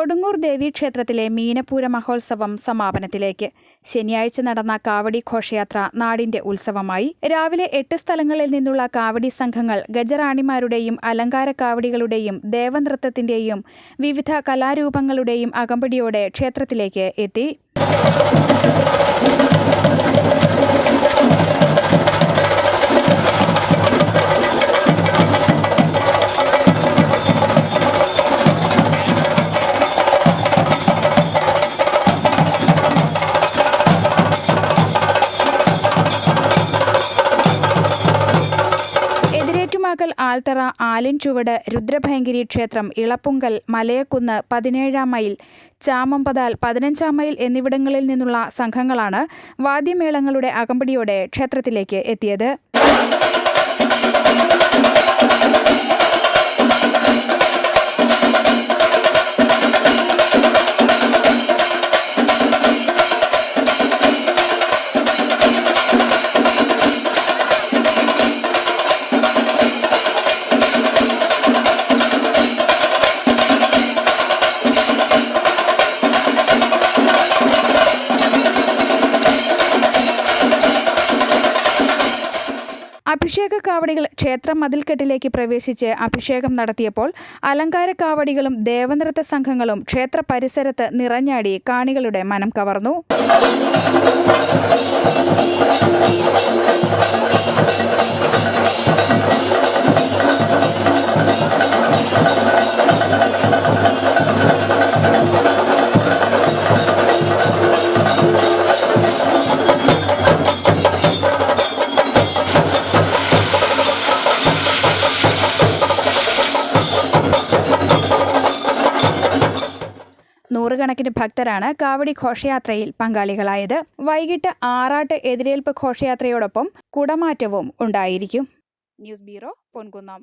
കൊടുങ്ങൂർ ദേവീക്ഷേത്രത്തിലെ മീനപ്പൂര മഹോത്സവം സമാപനത്തിലേക്ക്. ശനിയാഴ്ച നടന്ന കാവടി ഘോഷയാത്ര നാടിന്റെ ഉത്സവമായി. രാവിലെ എട്ട് സ്ഥലങ്ങളിൽ നിന്നുള്ള കാവടി സംഘങ്ങൾ ഗജറാണിമാരുടെയും അലങ്കാര കാവടികളുടെയും ദേവനൃത്തത്തിന്റെയും വിവിധ കലാരൂപങ്ങളുടെയും അകമ്പടിയോടെ ക്ഷേത്രത്തിലേക്ക് എത്തി. ആൽത്തറ ആലിൻചുവട് രുദ്രഭയങ്കരി ക്ഷേത്രം ഇളപ്പുങ്കൽ മലയക്കുന്ന് പതിനേഴാം മൈൽ ചാമമ്പതാൽ പതിനഞ്ചാം മൈൽ എന്നിവിടങ്ങളിൽ നിന്നുള്ള സംഘങ്ങളാണ് വാദ്യമേളങ്ങളുടെ അകമ്പടിയോടെ ക്ഷേത്രത്തിലേക്ക് എത്തിയത്. അഭിഷേക കാവടികൾ ക്ഷേത്ര മതിൽക്കെട്ടിലേക്ക് പ്രവേശിച്ച് അഭിഷേകം നടത്തിയപ്പോൾ അലങ്കാര കാവടികളും ദേവനൃത്ത സംഘങ്ങളും ക്ഷേത്ര പരിസരത്ത് നിറഞ്ഞാടി കാണികളുടെ മനം കവർന്നു. നൂറുകണക്കിന് ഭക്തരാണ് കാവടി ഘോഷയാത്രയിൽ പങ്കാളികളായത്. വൈകിട്ട് ആറാട്ട് എതിരേൽപ്പ് ഘോഷയാത്രയോടൊപ്പം കുടമാറ്റവും ഉണ്ടായിരിക്കും. News bureau Ponkunnam.